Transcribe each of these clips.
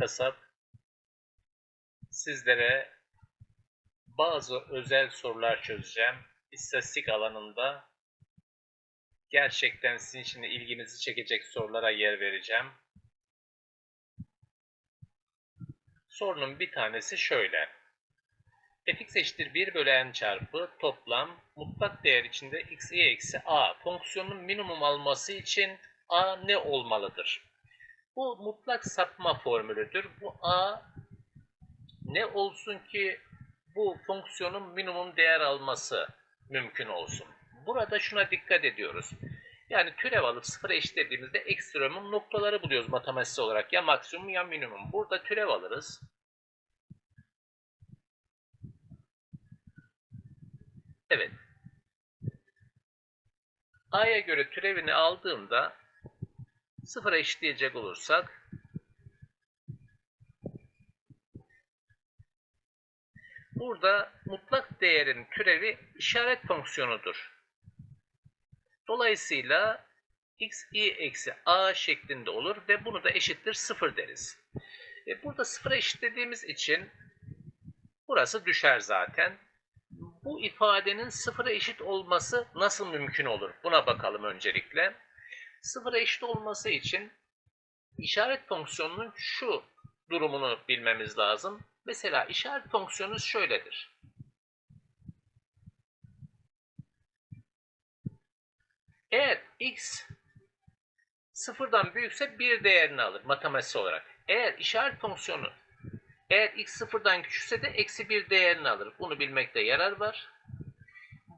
Kasap. Sizlere bazı özel sorular çözeceğim. İstatistik alanında gerçekten sizin de ilginizi çekecek sorulara yer vereceğim. Sorunun bir tanesi şöyle. fx eşittir 1 bölü n çarpı toplam mutlak değer içinde x i eksi a fonksiyonun minimum alması için a ne olmalıdır? Bu mutlak sapma formülüdür. Bu a ne olsun ki bu fonksiyonun minimum değer alması mümkün olsun. Burada şuna dikkat ediyoruz. Yani türev alıp sıfıra eşitlediğimizde ekstremum noktaları buluyoruz matematiksel olarak. Ya maksimum ya minimum. Burada türev alırız. Evet. A'ya göre türevini aldığımda sıfıra eşitleyecek olursak burada mutlak değerin türevi işaret fonksiyonudur. Dolayısıyla x i eksi a şeklinde olur ve bunu da eşittir sıfır deriz. E burada sıfıra eşitlediğimiz için burası düşer zaten. Bu ifadenin sıfıra eşit olması nasıl mümkün olur? Buna bakalım öncelikle. Sıfıra eşit olması için işaret fonksiyonunun şu durumunu bilmemiz lazım. Mesela işaret fonksiyonunuz şöyledir. Eğer x sıfırdan büyükse bir değerini alır matematiksel olarak. Eğer işaret fonksiyonu eğer x sıfırdan küçükse de eksi bir değerini alır. Bunu bilmekte yarar var.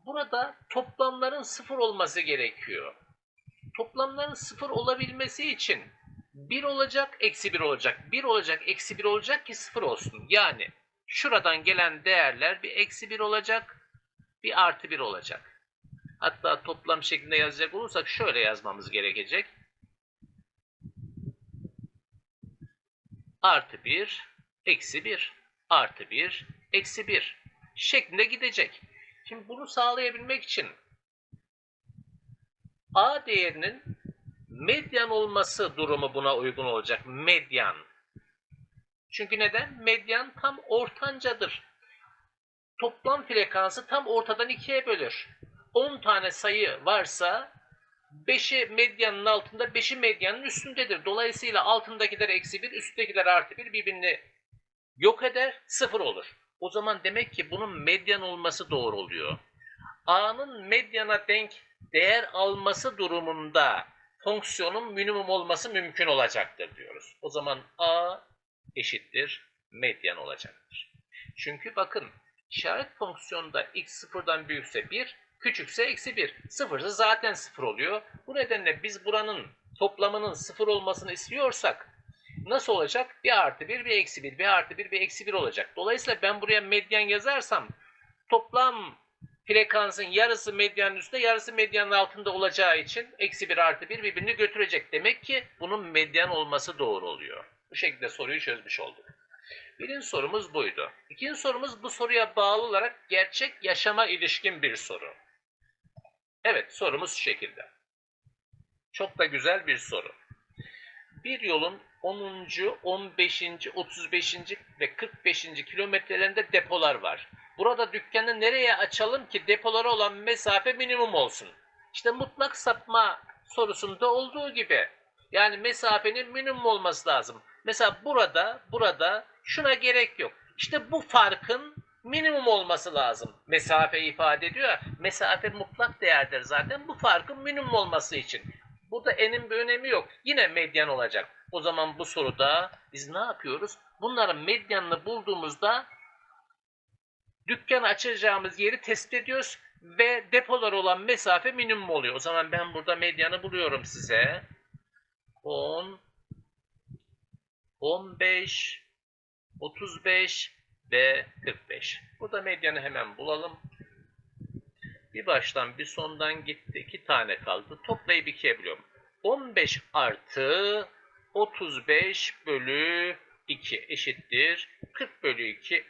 Burada toplamların sıfır olması gerekiyor. Toplamların sıfır olabilmesi için 1 olacak, eksi 1 olacak. 1 olacak, eksi 1 olacak ki sıfır olsun. Yani şuradan gelen değerler bir eksi 1 olacak, bir artı 1 olacak. Hatta toplam şeklinde yazacak olursak şöyle yazmamız gerekecek. Artı 1, eksi 1, artı 1, eksi 1 şeklinde gidecek. Şimdi bunu sağlayabilmek için A değerinin medyan olması durumu buna uygun olacak. Medyan. Çünkü neden? Medyan tam ortancadır. Toplam frekansı tam ortadan ikiye bölür. 10 tane sayı varsa 5'i medyanın altında, 5'i medyanın üstündedir. Dolayısıyla altındakiler eksi 1, üsttekiler artı 1 birbirini yok eder, sıfır olur. O zaman demek ki bunun medyan olması doğru oluyor. A'nın medyana denk değer alması durumunda fonksiyonun minimum olması mümkün olacaktır diyoruz. O zaman A eşittir medyan olacaktır. Çünkü bakın işaret fonksiyonda x sıfırdan büyükse 1, küçükse eksi 1. Sıfırsa zaten sıfır oluyor. Bu nedenle biz buranın toplamının sıfır olmasını istiyorsak nasıl olacak? Bir artı 1, bir eksi 1, bir artı 1, bir eksi 1 olacak. Dolayısıyla ben buraya medyan yazarsam toplam frekansın yarısı medyanın üstünde, yarısı medyanın altında olacağı için eksi 1 artı 1 birbirini götürecek. Demek ki bunun medyan olması doğru oluyor. Bu şekilde soruyu çözmüş olduk. Birinci sorumuz buydu. İkinci sorumuz bu soruya bağlı olarak gerçek yaşama ilişkin bir soru. Evet sorumuz şu şekilde. Çok da güzel bir soru. Bir yolun 10. 15. 35. ve 45. kilometrelerinde depolar var. Burada dükkanı nereye açalım ki depolara olan mesafe minimum olsun? İşte mutlak sapma sorusunda olduğu gibi. Yani mesafenin minimum olması lazım. Mesela burada, burada şuna gerek yok. İşte bu farkın minimum olması lazım. Mesafe ifade ediyor. Mesafe mutlak değerdir zaten. Bu farkın minimum olması için. Burada n'in bir önemi yok. Yine medyan olacak. O zaman bu soruda biz ne yapıyoruz? Bunların medyanını bulduğumuzda dükkan açacağımız yeri tespit ediyoruz ve depolar olan mesafe minimum oluyor. O zaman ben burada medyanı buluyorum size. 10 15 35 ve 45. Burada medyanı hemen bulalım. Bir baştan bir sondan gitti. iki tane kaldı. Toplayıp ikiye bölüyorum. 15 artı 35 bölü 2 eşittir. 40 bölü 2.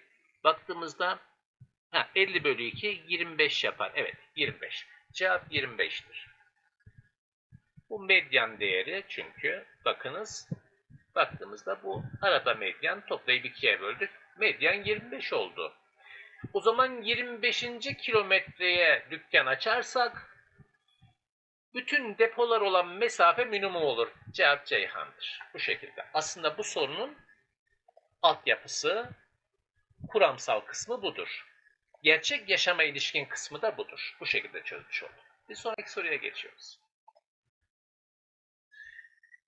Baktığımızda ha, 50 bölü 2 25 yapar. Evet 25. Cevap 25'tir. Bu medyan değeri çünkü bakınız baktığımızda bu arada medyan toplayıp ikiye böldük. Medyan 25 oldu. O zaman 25. kilometreye dükkan açarsak bütün depolar olan mesafe minimum olur. Cevap Ceyhan'dır. Bu şekilde. Aslında bu sorunun altyapısı, kuramsal kısmı budur. Gerçek yaşama ilişkin kısmı da budur. Bu şekilde çözmüş olduk. Bir sonraki soruya geçiyoruz.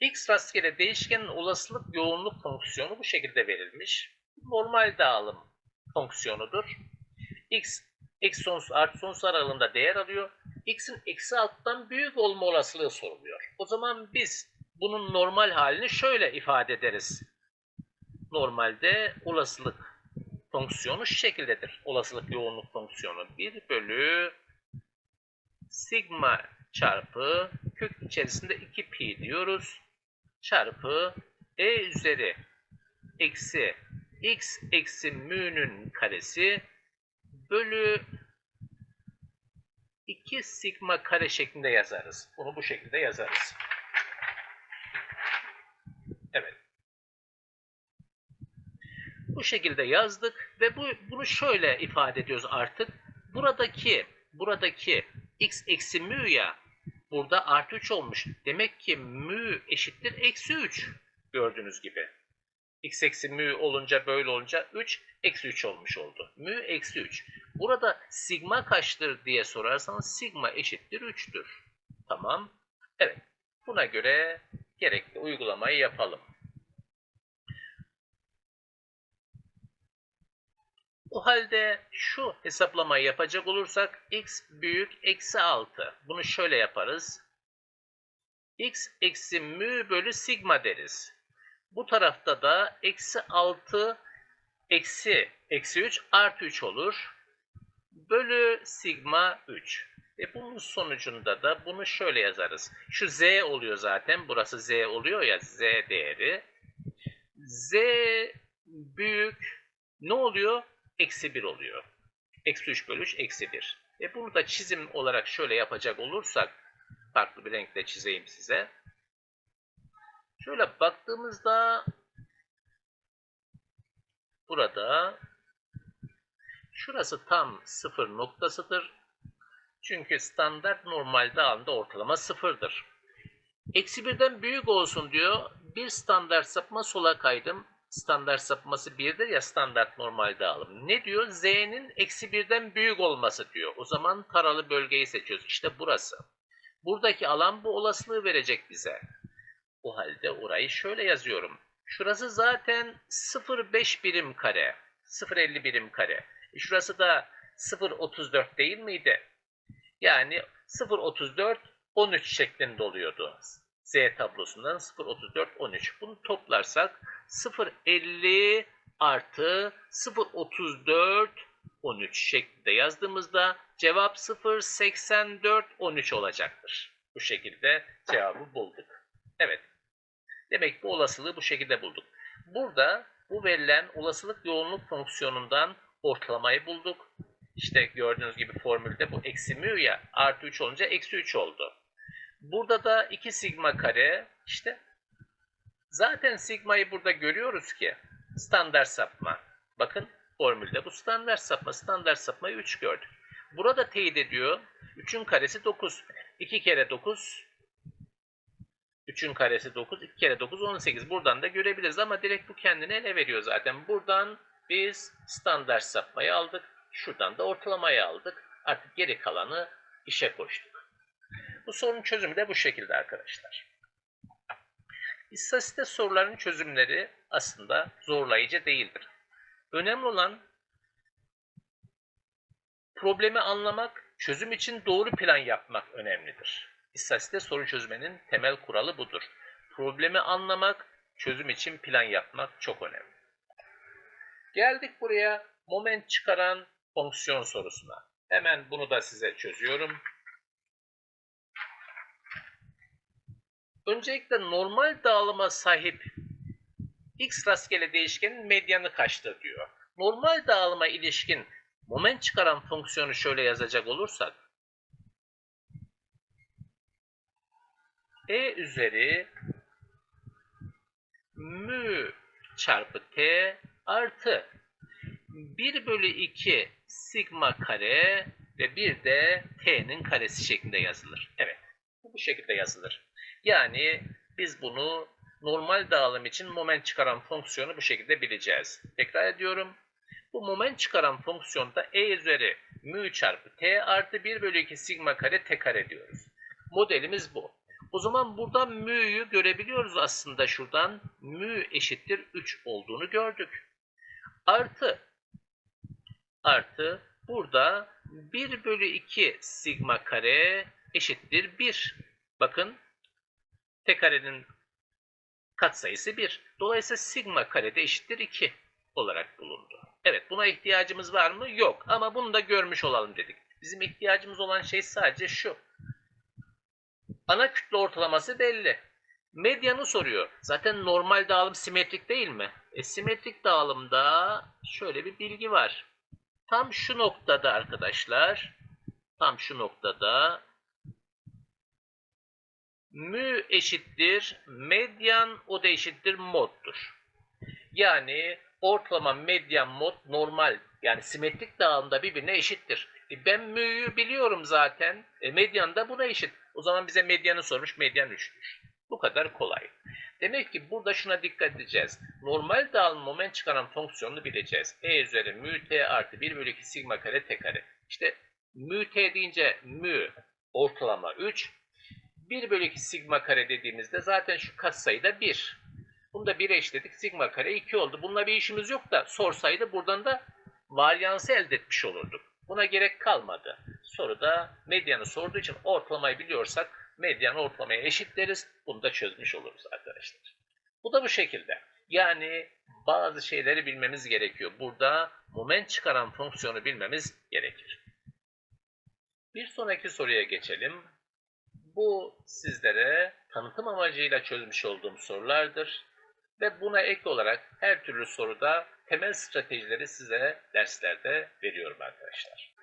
X rastgele değişkenin olasılık yoğunluk fonksiyonu bu şekilde verilmiş. Normal dağılım fonksiyonudur. X eksi sonsuz artı sonsuz aralığında değer alıyor. X'in eksi alttan büyük olma olasılığı soruluyor. O zaman biz bunun normal halini şöyle ifade ederiz. Normalde olasılık fonksiyonu şu şekildedir. Olasılık yoğunluk fonksiyonu 1 bölü sigma çarpı kök içerisinde 2 pi diyoruz. Çarpı e üzeri eksi x eksi mü'nün karesi bölü 2 sigma kare şeklinde yazarız. Bunu bu şekilde yazarız. Evet. Bu şekilde yazdık ve bu bunu şöyle ifade ediyoruz artık. Buradaki buradaki x eksi mü ya burada artı 3 olmuş. Demek ki mü eşittir eksi 3 gördüğünüz gibi. x eksi mü olunca böyle olunca 3 eksi 3 olmuş oldu. Mü eksi 3. Burada sigma kaçtır diye sorarsanız sigma eşittir 3'tür. Tamam. Evet. Buna göre gerekli uygulamayı yapalım. O halde şu hesaplamayı yapacak olursak x büyük eksi 6. Bunu şöyle yaparız. x eksi mü bölü sigma deriz. Bu tarafta da eksi 6 eksi eksi 3 artı 3 olur. Bölü sigma 3. Ve bunun sonucunda da bunu şöyle yazarız. Şu z oluyor zaten. Burası z oluyor ya z değeri. z büyük ne oluyor? Eksi 1 oluyor. Eksi 3 bölü 3 eksi 1. E bunu da çizim olarak şöyle yapacak olursak farklı bir renkle çizeyim size. Şöyle baktığımızda burada şurası tam sıfır noktasıdır. Çünkü standart normalde alanda ortalama sıfırdır. Eksi birden büyük olsun diyor. Bir standart sapma sola kaydım. Standart sapması 1'dir ya standart normal dağılım. Ne diyor? Z'nin eksi birden büyük olması diyor. O zaman taralı bölgeyi seçiyoruz. İşte burası. Buradaki alan bu olasılığı verecek bize. O halde orayı şöyle yazıyorum. Şurası zaten 0,5 birim kare. 0,50 birim kare. E şurası da 0,34 değil miydi? Yani 0,34 13 şeklinde oluyordu. Z tablosundan 0,34 13. Bunu toplarsak 0,50 artı 0,34 13 şeklinde yazdığımızda cevap 0,84 13 olacaktır. Bu şekilde cevabı bulduk. Evet. Demek bu olasılığı bu şekilde bulduk. Burada bu verilen olasılık yoğunluk fonksiyonundan ortalamayı bulduk. İşte gördüğünüz gibi formülde bu eksi mü ya artı 3 olunca eksi 3 oldu. Burada da 2 sigma kare işte zaten sigmayı burada görüyoruz ki standart sapma. Bakın formülde bu standart sapma. Standart sapmayı 3 gördük. Burada teyit ediyor. 3'ün karesi 9. 2 kere 9 3'ün karesi 9, 2 kere 9 18. Buradan da görebiliriz ama direkt bu kendini ele veriyor zaten. Buradan biz standart sapmayı aldık. Şuradan da ortalamayı aldık. Artık geri kalanı işe koştuk. Bu sorunun çözümü de bu şekilde arkadaşlar. İstatistik soruların çözümleri aslında zorlayıcı değildir. Önemli olan problemi anlamak, çözüm için doğru plan yapmak önemlidir. İstatistikte soru çözmenin temel kuralı budur. Problemi anlamak, çözüm için plan yapmak çok önemli. Geldik buraya moment çıkaran fonksiyon sorusuna. Hemen bunu da size çözüyorum. Öncelikle normal dağılıma sahip x rastgele değişkenin medyanı kaçtır diyor. Normal dağılıma ilişkin moment çıkaran fonksiyonu şöyle yazacak olursak e üzeri mü çarpı t artı 1 bölü 2 sigma kare ve bir de t'nin karesi şeklinde yazılır. Evet, bu şekilde yazılır. Yani biz bunu normal dağılım için moment çıkaran fonksiyonu bu şekilde bileceğiz. Tekrar ediyorum. Bu moment çıkaran fonksiyonda e üzeri mü çarpı t artı 1 bölü 2 sigma kare t kare diyoruz. Modelimiz bu. O zaman buradan mü'yü görebiliyoruz aslında şuradan. Mü eşittir 3 olduğunu gördük. Artı artı burada 1 bölü 2 sigma kare eşittir 1. Bakın t karenin katsayısı 1. Dolayısıyla sigma kare de eşittir 2 olarak bulundu. Evet buna ihtiyacımız var mı? Yok. Ama bunu da görmüş olalım dedik. Bizim ihtiyacımız olan şey sadece şu. Ana kütle ortalaması belli. Medyanı soruyor. Zaten normal dağılım simetrik değil mi? E, simetrik dağılımda şöyle bir bilgi var. Tam şu noktada arkadaşlar, tam şu noktada mü eşittir medyan o da eşittir moddur. Yani ortalama medyan mod normal yani simetrik dağılımda birbirine eşittir. E ben mü'yü biliyorum zaten. E medyan da buna eşit. O zaman bize medyanı sormuş. Medyan 3'tür. Bu kadar kolay. Demek ki burada şuna dikkat edeceğiz. Normal dağılım moment çıkaran fonksiyonunu bileceğiz. E üzeri mü t artı 1 bölü 2 sigma kare t kare. İşte mü t deyince mü ortalama 3. 1 bölü 2 sigma kare dediğimizde zaten şu katsayıda 1. Bunu da 1'e eşledik. Sigma kare 2 oldu. Bununla bir işimiz yok da sorsaydı buradan da varyansı elde etmiş olurduk. Buna gerek kalmadı. Soruda medyanı sorduğu için ortalamayı biliyorsak medyan ortalamaya eşit deriz. Bunu da çözmüş oluruz arkadaşlar. Bu da bu şekilde. Yani bazı şeyleri bilmemiz gerekiyor. Burada moment çıkaran fonksiyonu bilmemiz gerekir. Bir sonraki soruya geçelim. Bu sizlere tanıtım amacıyla çözmüş olduğum sorulardır. Ve buna ek olarak her türlü soruda temel stratejileri size derslerde veriyorum arkadaşlar.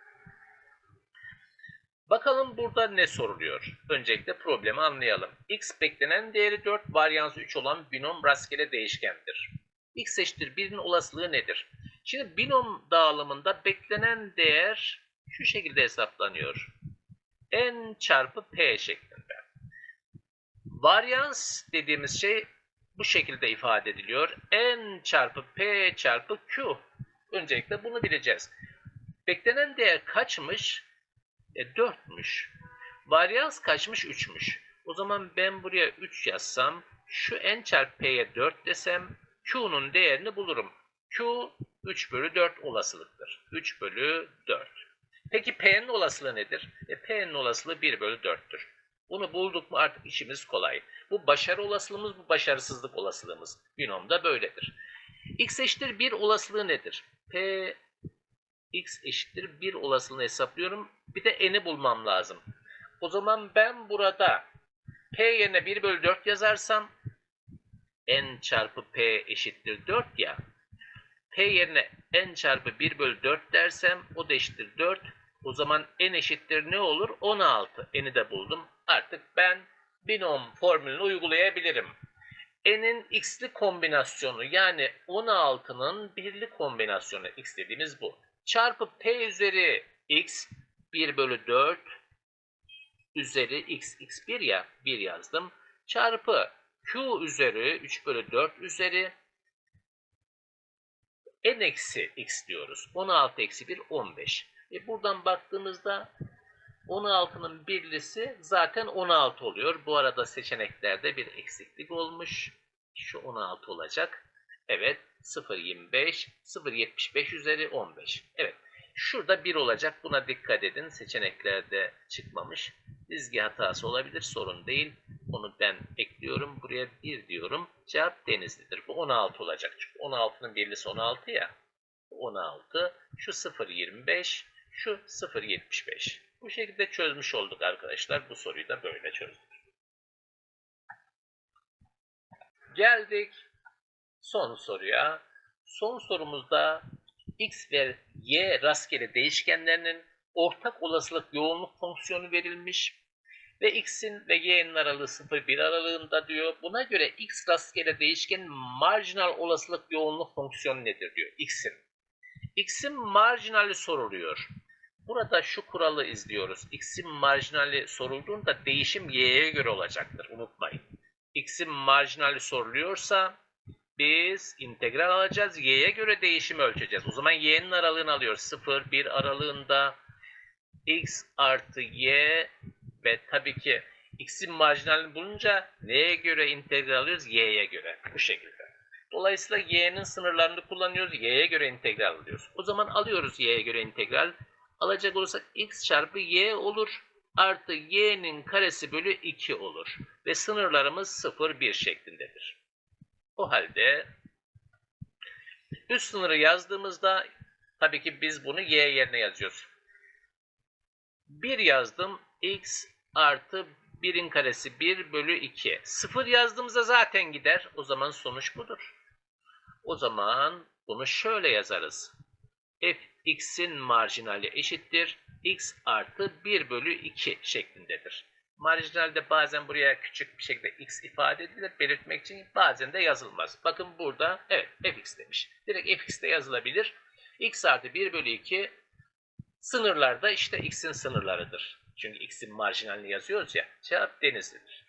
Bakalım burada ne soruluyor? Öncelikle problemi anlayalım. x beklenen değeri 4, varyansı 3 olan binom rastgele değişkendir. x eşittir 1'in olasılığı nedir? Şimdi binom dağılımında beklenen değer şu şekilde hesaplanıyor. N çarpı p şeklinde. Varyans dediğimiz şey bu şekilde ifade ediliyor. n çarpı p çarpı q. Öncelikle bunu bileceğiz. Beklenen değer kaçmış? E 4'müş. Varyans kaçmış? 3'müş. O zaman ben buraya 3 yazsam, şu n çarpı p'ye 4 desem, q'nun değerini bulurum. q 3 bölü 4 olasılıktır. 3 bölü 4. Peki p'nin olasılığı nedir? E, p'nin olasılığı 1 bölü 4'tür. Bunu bulduk mu artık işimiz kolay. Bu başarı olasılığımız, bu başarısızlık olasılığımız. Binomda böyledir. x eşittir 1 olasılığı nedir? P x eşittir 1 olasılığını hesaplıyorum. Bir de n'i bulmam lazım. O zaman ben burada p yerine 1 bölü 4 yazarsam n çarpı p eşittir 4 ya. p yerine n çarpı 1 bölü 4 dersem o da eşittir 4. O zaman n eşittir ne olur? 16. N'i de buldum. Artık ben binom formülünü uygulayabilirim. N'in x'li kombinasyonu yani 16'nın birli kombinasyonu x dediğimiz bu. Çarpı p üzeri x 1 bölü 4 üzeri x x1 ya 1 yazdım. Çarpı q üzeri 3 bölü 4 üzeri n eksi x diyoruz. 16 eksi 1 15. E buradan baktığımızda 16'nın birlisi zaten 16 oluyor. Bu arada seçeneklerde bir eksiklik olmuş. Şu 16 olacak. Evet 0.25, 0.75 üzeri 15. Evet şurada 1 olacak. Buna dikkat edin. Seçeneklerde çıkmamış. Dizgi hatası olabilir. Sorun değil. Onu ben ekliyorum. Buraya 1 diyorum. Cevap Denizli'dir. Bu 16 olacak. Çünkü 16'nın birlisi 16 ya. 16. Şu 0.25. Şu 0.75. Bu şekilde çözmüş olduk arkadaşlar. Bu soruyu da böyle çözdük. Geldik son soruya. Son sorumuzda x ve y rastgele değişkenlerinin ortak olasılık yoğunluk fonksiyonu verilmiş ve x'in ve y'nin aralığı 0-1 aralığında diyor. Buna göre x rastgele değişkenin marjinal olasılık yoğunluk fonksiyonu nedir diyor x'in. x'in marjinali soruluyor. Burada şu kuralı izliyoruz. x'in marjinali sorulduğunda değişim y'ye göre olacaktır. Unutmayın. x'in marjinali soruluyorsa biz integral alacağız. Y'ye göre değişimi ölçeceğiz. O zaman y'nin aralığını alıyoruz. 0-1 aralığında x artı y ve tabii ki x'in marjinalini bulunca neye göre integral alıyoruz? Y'ye göre. Bu şekilde. Dolayısıyla y'nin sınırlarını kullanıyoruz. Y'ye göre integral alıyoruz. O zaman alıyoruz y'ye göre integral. Alacak olursak x çarpı y olur. Artı y'nin karesi bölü 2 olur. Ve sınırlarımız 0, 1 şeklindedir. O halde üst sınırı yazdığımızda tabii ki biz bunu y yerine yazıyoruz. 1 yazdım. x artı 1'in karesi 1 bölü 2. 0 yazdığımızda zaten gider. O zaman sonuç budur. O zaman bunu şöyle yazarız. F x'in marjinali eşittir. x artı 1 bölü 2 şeklindedir. Marjinalde bazen buraya küçük bir şekilde x ifade edilir belirtmek için bazen de yazılmaz. Bakın burada evet fx demiş. Direkt fx de yazılabilir. x artı 1 bölü 2 sınırlarda işte x'in sınırlarıdır. Çünkü x'in marjinalini yazıyoruz ya. Cevap denizlidir.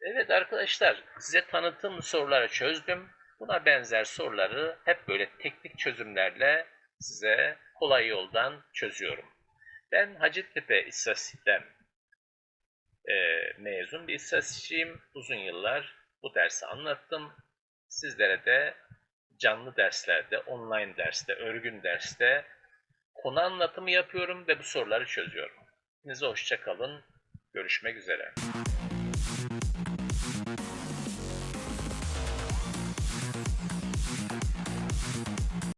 Evet arkadaşlar size tanıtım soruları çözdüm. Buna benzer soruları hep böyle teknik çözümlerle size kolay yoldan çözüyorum. Ben Hacettepe İstatistik'ten e, mezun bir istatistikçiyim. Uzun yıllar bu dersi anlattım. Sizlere de canlı derslerde, online derste, örgün derste konu anlatımı yapıyorum ve bu soruları çözüyorum. Hepinize hoşça kalın. Görüşmek üzere.